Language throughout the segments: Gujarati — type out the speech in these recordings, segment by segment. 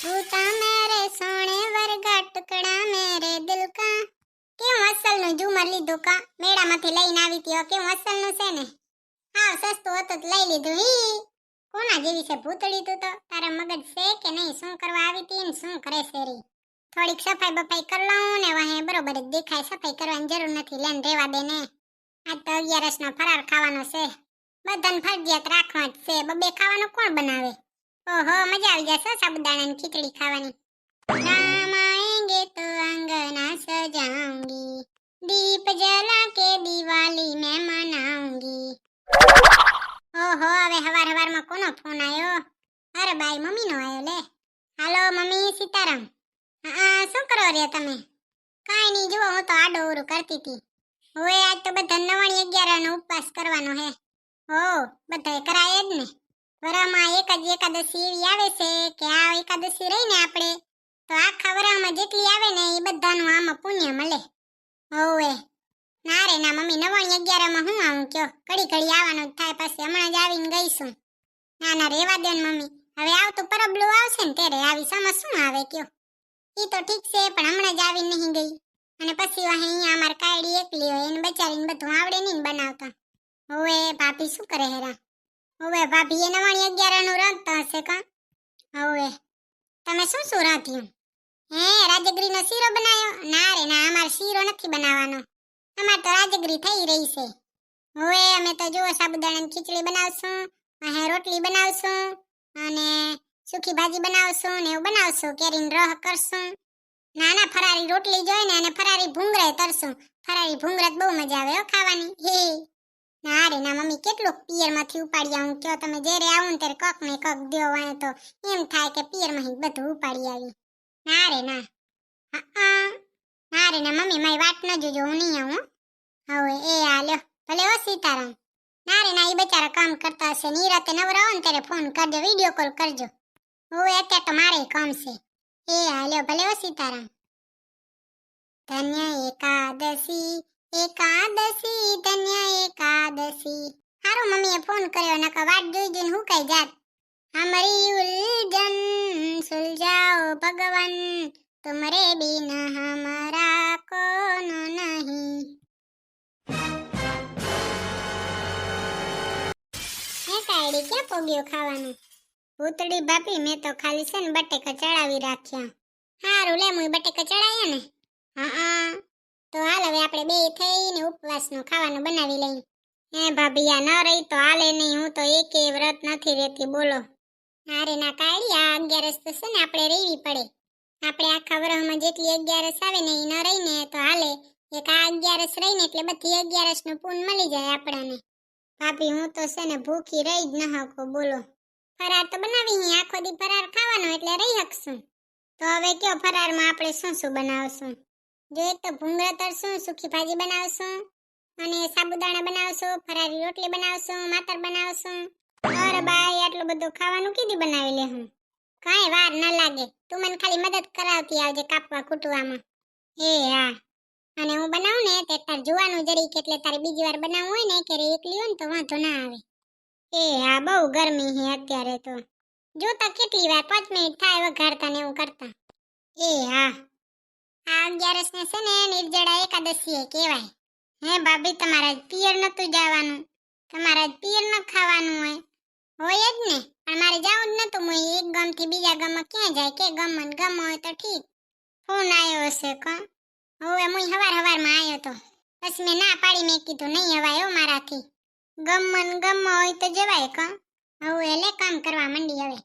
टूटा मेरे सोने वर्गा टुकड़ा मेरे दिल का કેમ અસલનું ઝુમર લીધું કા મેળામાંથી લઈને આવી ત્યો કેમ અસલનું છે ને હા સસ્તું હતું તો લઈ લીધું હી કોના જેવી છે ભૂતળી તું તો તારા મગજ છે કે નહીં શું કરવા આવી તી ને શું કરે છે રી થોડીક સફાઈ બફાઈ કરી લઉં ને વાહે બરોબર જ દેખાય સફાઈ કરવાની જરૂર નથી લેન રેવા દે ને આજ તો અગિયારસ નો ફરાર ખાવાનો છે બધાને ફરજિયાત રાખવા જ છે બબે ખાવાનું કોણ બનાવે ઓહો, મજા આવી જશે સાબુદાણાની ખીચડી ખાવાની? રામ આएंगे તો આંગણા સજાઉંગી દીપ જલા કે દિવાળી મેં મનાઉંગી ઓહો, હવે હવાર હવારમાં કોનો ફોન આવ્યો અરે બાઈ, મમ્મીનો આવ્યો લે. હાલો, મમ્મી, સીતારામ. હા, શું કરો રે તમે? કાઈ નહીં, જુઓ, હું તો આડો ઓરું કરતી હતી. હવે આજ તો બધા નવાણી અગિયારનો ઉપવાસ કરવાનો હે. હો, બધાએ કરાય જ ને. વરામાં એક જ એકાદશી એવી આવે છે કે આ એકાદશી રહીને આપણે, તો આખા વરામાં જેટલી આવે ને એ બધાનું આમાં પુણ્ય મળે. હોવે. ના રે ના મમ્મી, નવાણી અગિયારમાં હું આવું કયો? ઘડી ઘડી આવવાનું જ થાય પછી. હમણાં જ આવીને ગઈશું. ના ના, રેવા દે ને મમ્મી. હવે આવતું પરબલું આવશે ને ત્યારે આવી સમજ શું આવે કયો? એ તો ઠીક છે, પણ હમણાં જ આવી નહીં ગઈ. અને પછી અહીંયા અમાર કાયડી એકલી હોય, એને બચારીને બધું આવડે નહીં બનાવતા. હોવે ભાભી શું કરે હેરા? હોવે ભાભી એ નવાણી અગિયારનું રાંધતા હશે કા? હવે, તમે શું શું રાંધ્યું હે, રાજગીરીનો શીરો બનાવ્યો? ના રે, ના, અમારે શીરો નથી બનાવવાનો. અમારે તો રાજગીરી થઈ રહી છે. હવે અમે તો જુઓ, સાબુદાણાની ખીચડી બનાવશું અહીં રોટલી બનાવશું, અને સૂકી ભાજી બનાવશું, ને એવું બનાવશું, કેરીને રહ કરશું. નાના ફરારી રોટલી જોઈને અને ફરારી ભૂંગળા તરશું. ફરારી ભૂંગળા બહુ મજા આવે ખાવાની. હે. ના રે ના મમ્મી કેટલું પિયરમાંથી ઉપાડી આવું? કયો તમે જ્યારે આવું ને ત્યારે કક ને કક દ્યો વાય તો એમ થાય કે પિયરમાંથી બધું ઉપાડી આવી. ના રે, ના. હા ના રે, ના. મમ્મી, મારી વાટ ન જોજો, હું નહીં આવું, હો. હવે એ આલ્યો ભલે હો સીતારામ. ના રે, ના એ બચારા કામ કરતા હશે નિરાતે નવરા હો ને ત્યારે ફોન કરજો વીડિયો કોલ કરજો. હવે અત્યારે તો મારે કામ છે. એ હાલ્યો ભલે હો સીતારામ. ધન્ય એકાદશી. એકાદશી, ધન્ય એકાદશી. હારું મમ્મીએ ફોન કર્યો, નકર વાટ જોઈ જોઈને હું કઈ જાત? હમરી ઉલજન સુલજાઓ ભગવાન, તુમરે બિના હમારા કોનો નહીં. કાયડી, ક્યાં પોગ્યો ખાવાનું? ભૂતડી બાપી મેં તો ખાલી છે ને બટેકા ચડાવી રાખ્યા. હારું, લે, મુય બટેકા ચડાયા ને? હા હા. તો હાલ આપણે બે થઈને ઉપવાસનું ખાવાનું બનાવી લઈએ. હે ભાભી આ ન રહી તો હાલે નહીં, હું તો એકે વ્રત નથી રહેતી બોલો. અરે ના કાળી આ અગિયારસ તો છે ને આપણે રહેવી પડે. આપણે આખા વરહમાં જેટલી અગિયારસ આવે ને એ ન રહીને તો હાલે. એક આ અગિયારસ રહીને એટલે બધી અગિયારસનું પૂન મળી જાય આપણને. ભાભી, હું તો છે ને ભૂખી રહી જ ન હકો, બોલો. ફરાર તો બનાવી આખો દી ફરાર ખાવાનો એટલે રહી શકશું તો હવે કયો ફરારમાં આપણે શું શું બનાવશું? જો તો ભૂંગળા તળશું, સૂકી ભાજી બનાવશું અને સાબુદાણા બનાવશું ફરારી રોટલી બનાવશું, માતર બનાવશું. અરે બાઈ, આટલું બધું ખાવાનું કીધી બનાવી લે હું? કાંઈ વાર ન લાગે. તું મને ખાલી મદદ કરાવતી આવજે કાપવા કૂટવામાં એ હા. અને હું બનાવું ને તે તાર જોવાનું જરીક, એટલે તારે બીજી વાર બનાવવું હોય ને કે એકલી હોય ને તો વાંધો ના આવે. એ હા, બહુ ગરમી છે અત્યારે તો. જોતા કેટલી વાર પાંચ મિનિટ થાય, વઘારતા ને એવું કરતા. એ હા. આ અગિયારસ ને છે ને નિર્જળા એકાદશી કહેવાય. હે ભાભી, તમારા પિયર નતું જવાનું. તમારા પિયર ન ખાવાનું હોય. હોય જ ને, પણ મારે જવું જ નતું હું એક ગમથી બીજા ગામમાં ક્યાં જાય? કે ગમન ગમ હોય તો ઠીક. ફોન આવ્યો હશે ક. હવે, હું હવાર હવારમાં આવ્યો તો. પછી મેં ના પાડી, મેં કીધું નહીં હવાયો હો મારાથી. ગમન ગમ હોય તો જવાય ક. હવે એટલે કામ કરવા માંડી હવે.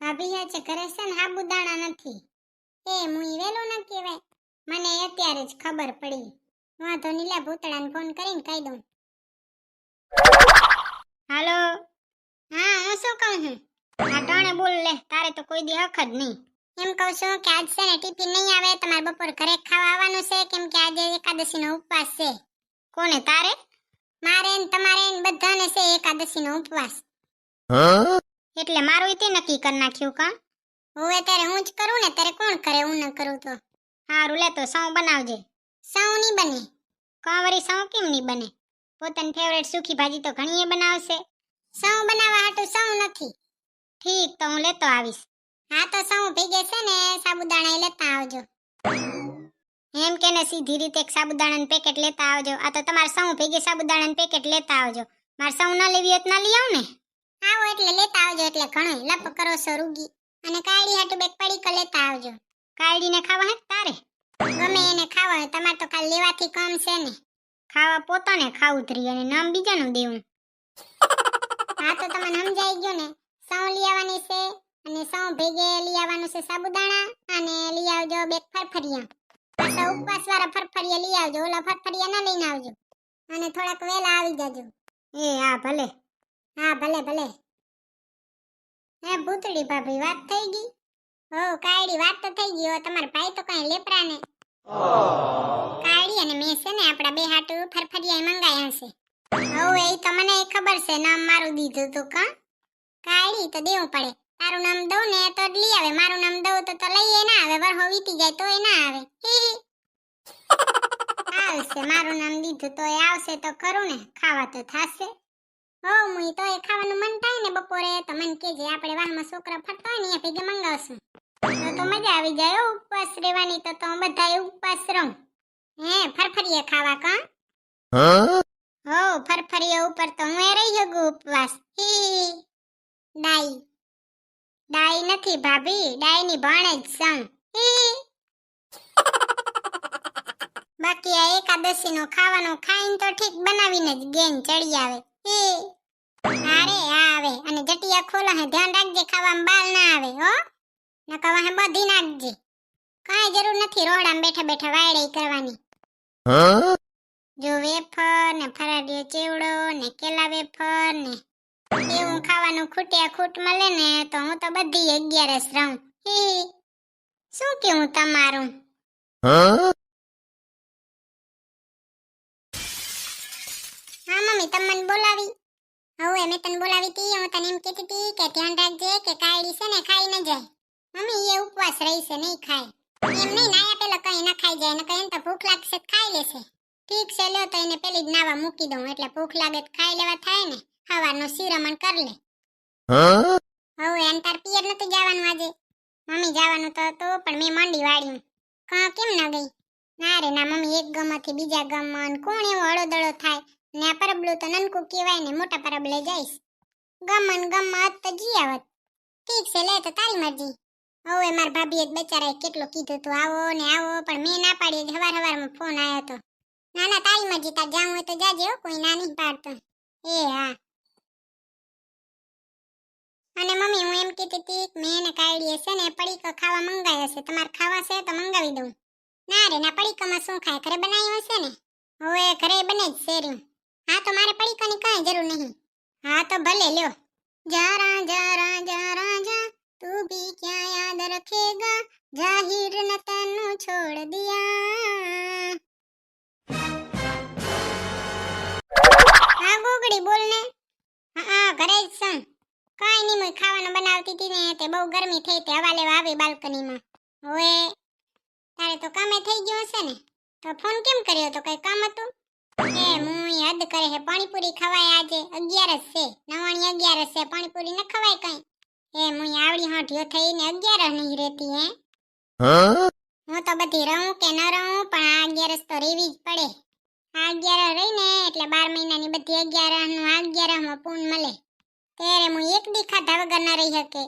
ભાભી છે ઘરે છે ને સાબુદાણા નથી. એ મુઈ વેલું ન કહેવાય. મને અત્યારે જ ખબર પડી. વાંધો નીલા ભૂતળાને ફોન કરીને કહી દઉં. હાલો? હા હું શું કહું છું? આ ટાણે બોલ લે તારે તો કોઈ દી હક જ નહીં. એમ કહું છું કે આજ છે ને ટિફિન નહીં આવે તમારે બપોર ઘરે ખાવા આવવાનું છે કેમ કે આજે એકાદશીનો ઉપવાસ છે. કોને તારે? મારે ને તમારે ને બધાને છે એકાદશીનો ઉપવાસ. એટલે મારું તે નક્કી કરી નાખ્યું કા? હું અત્યારે હું જ કરું ને ત્યારે કોણ કરે હું ન કરું તો? હારું લે તો સૌ બનાવજે. સૌ નહીં બને. કાંવરી સૌ કેમ નહીં બને? પોતાની ફેવરેટ સુખી ભાજી તો ઘણીએ બનાવશે. સૌ બનાવવા હાટું સૌ નથી. ઠીક, તો હું લેતો આવીશ. હા, તો સૌ ભેગે છે ને સાબુદાણા લેતા આવજો. એમ કે ને, સીધી રીતે એક સાબુદાણાનું પેકેટ લેતા આવજો. આ તો તમારે સૌ ભેગે સાબુદાણાનું પેકેટ લેતા આવજો. મારે સૌ ના લેવી હોત ના લઈ આવ ને. આવો એટલે લેતા આવજો એટલે ઘણો લપ કરો છો રૂગી. અને કાળી હાટુ બેક પડીકો લેતા આવજો. કાયડીને ખાવા હે તારે? ગમે એને ખાવા હોય, તમારે તો કાલ લેવાથી કમ છે ને. ખાવા પોતાને ખાવું અને નામ બીજાનું દેવું. હા તો તમને સમજાઈ ગયું ને? સૌ લઈ આવવાની છે અને સૌ ભેગે લઈ આવવાનું છે સાબુદાણા અને લઈ આવજો બે ફરફરિયા. પાછા ઉપવાસ વાળા ફરફરિયા લઈ આવજો, ઓલા ફરફરિયા ના લઈને આવજો. અને થોડાક વહેલા આવી જાજો. એ હા ભલે. હા ભલે ભલે. હે ભૂતડી ભાભી, વાત થઈ ગઈ. હો કાયડી વાત તો થઈ ગઈ હો, તમારા ભાઈ તો કઈ લેપરા ને કાયડી અને મેં છે ને આપણા બે હાટુ ફરફરિયા મંગાયા હશે. હવે, એ તો મને ખબર છે, નામ મારું દીધું તું કા? કાયડી તો દેવું પડે. તારું નામ દઉં ને તો લઈ આવે, મારું નામ દઉં તો તો લઈએ ના આવે, વરહો વીતી જાય તોય ના આવે. હી હી. આવશે, મારું નામ દીધું તો એ આવશે તો ખરું ને, ખાવા તો થાશે. હો મુઈ તો એ ખાવાનું મન થાય ને બપોરે, તો મન કેજે આપણે વાહમાં છોકરા ફરતા હોય ને એ ભેગે મંગાવશું. તો તો મજા આવી જાય ઉપવાસ રહેવાની તો તો બધા ઉપવાસ રહો. હે, ફરફરીએ ખાવા કા? હો, ફરફરીએ ઉપર તો હું રહી શકું ઉપવાસ. હી. ડાઈ. ડાઈ નથી ભાભી, ડાઈની ભાણે જ સં હી. બાકી આ એકાદશી નો ખાવાનો ખાઈને તો ઠીક બનાવીને જ ગેન ચડી આવે. હી. અરે આવે. અને જટિયા ખોલો હે, ધ્યાન રાખજે, ખાવામાં બાલ ના આવે, હો. નકર હે બધી નાખજે. કાંઈ જરૂર નથી, રોડામાં બેઠા બેઠા વાયડે કરવાની. જો વેફર ને ફરાડીયો ચેવડો ને કેલા વેફર ને એવું ખાવાનું ખૂટ્યા ખૂટ મળે ને તો હું તો બધી અગિયારસ રહું. હી. શું કેવું તમારું? હા, મમ્મી તમને બોલાવી. હવે મેં તને બોલાવી હતી હું તને એમ કહેતી હતી કે ધ્યાન રાખજે કે કાયડી છે ને ખાઈ ન જાય. મમ્મી એ ઉપવાસ રહી છે નહીં ખાય. એમ નહીં નાયા પેલા કઈ ના ખાઈ જાય ને કઈ તો ભૂખ લાગશે ખાઈ લેશે. ઠીક છે લ્યો તો એને પેલી જ નાવા મૂકી દઉં એટલે ભૂખ લાગે તો ખાઈ લેવા થાય ને સવારનો શિરમણ કર લે. હવે એમ તાર પિયર નતું જવાનું આજે. મમ્મી જવાનું તો હતું પણ મેં મંડી વાળ્યું. કાં કેમ ના ગઈ? ના રે ના મમ્મી એક ગામમાંથી બીજા ગમમાં કોણ એવો અડોદડો થાય? ને આ પરબલું તો નનકું કહેવાય ને મોટા પરબલે જઈશ. ગમન ગમત તો જી આવત ઠીક છે લે તો તારી મરજી. હવે માર ભાભીએ બચારાએ કેટલું કીધું તું, આવો ને આવો. પણ મેં ના પાડી હવાર હવારમાં ફોન આવ્યો તો. ના ના તારી મરજી તાર જાવું હોય તો જાજે કોઈ ના નહીં પાડતો. એ હા. અને મમ્મી, હું એમ કહેતી હતી મેં ને કાયડીએ છે ને, પડીકો ખાવા મંગાવ્યો છે. તમારે ખાવા છે તો મંગાવી દઉં. ના રે, ના, પડીકામાં શું ખાય? ઘરે બનાવ્યું હશે ને? હવે ઘરે બને જ શેર્યું હા, તો મારે પડીકાની કાંઈ જરૂર નહીં. હા, તો ભલે, લ્યો. જરા જરા જરા જાહિર ન છોડ દિયા. હા, ગોગડી, બોલ ને. હા, ઘરે જ છું. કાઈ નહીં મેં ખાવાનું બનાવતી હતી ને, તે બહુ ગરમી થઈ તે હવા લેવા આવી બાલ્કનીમાં. હવે તારે તો કામે થઈ ગયું હશે ને. તો ફોન કેમ કર્યો તો કઈ કામ હતું? એ મુઈ હદ કરે હે, પાણીપુરી ખવાય આજે અગિયારસ છે. નવાણી અગિયારસ છે, પાણીપુરી ન ખવાય કઈ. એ મુઈ આવડી હાંઠિયો થઈને અગિયારસ નહીં રહેતી હે. હું? તો બધી રહું કે ન રહું, પણ આ અગિયારસ તો રેવી જ પડે. આ અગિયાર રહી ને એટલે બાર મહિનાની બધી અગિયારસનું અગિયારસમાં પૂન મળે. ત્યારે હું એક દી ખાધા વગર ના રહી શકે.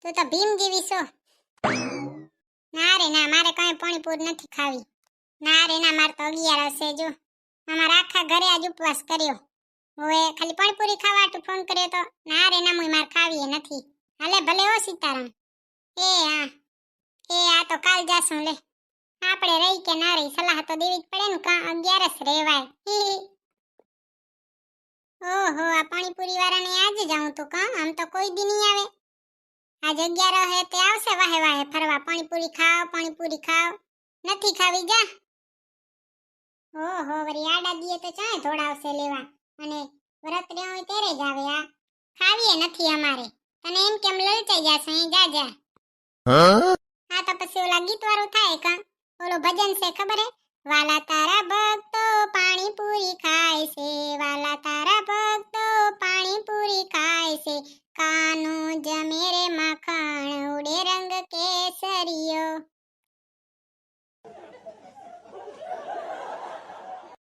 તું તો ભીમ જેવી છો. ના રે ના, મારે કઈ પાણીપુરી નથી ખાવી. ના રે ના, મારે તો અગિયાર છે જો. અમારા આખા ઘરે આજ ઉપવાસ કર્યો. હવે ખાલી પાણીપુરી ખાવા તું ફોન કર્યો તો, ના રે ના, હું મારે ખાવી નથી. હાલે ભલે હો સીતારામ. એ હા. એ આ તો કાલ જાશું લે. આપણે રહી કે ના રહી, સલાહ તો દેવી જ પડે ને, કા અગિયારસ હી. ઓહો, આ પાણીપુરી વાળાને આજે જાઉં તો, કા? આમ તો કોઈ દી નહીં આવે. આ જગ્યા રહે તે આવશે વાહે વાહે ફરવા. પાણીપુરી ખાવ પાણીપુરી ખાવ નથી ખાવી, જા. ઓહો, વરી આડા દીએ તો ચાય ધોડાવશે લેવા. અને વ્રત રહ્યો હોય ત્યારે જ આવે આ. ખાવીએ નથી અમારે. તને એમ કેમ લલચાઈ જાશે અહીં જા જા. હા તો પછી વાળું થાય કા? ઓલો ભજન છે ખબર વાલા તારા ભક્તો પાણીપુરી ખાય છે. વાલા તારા ભક્તો પાણીપુરી ખાય છે. કાનું જમેરે માખણ, ઉડે રંગ કેસરિયો.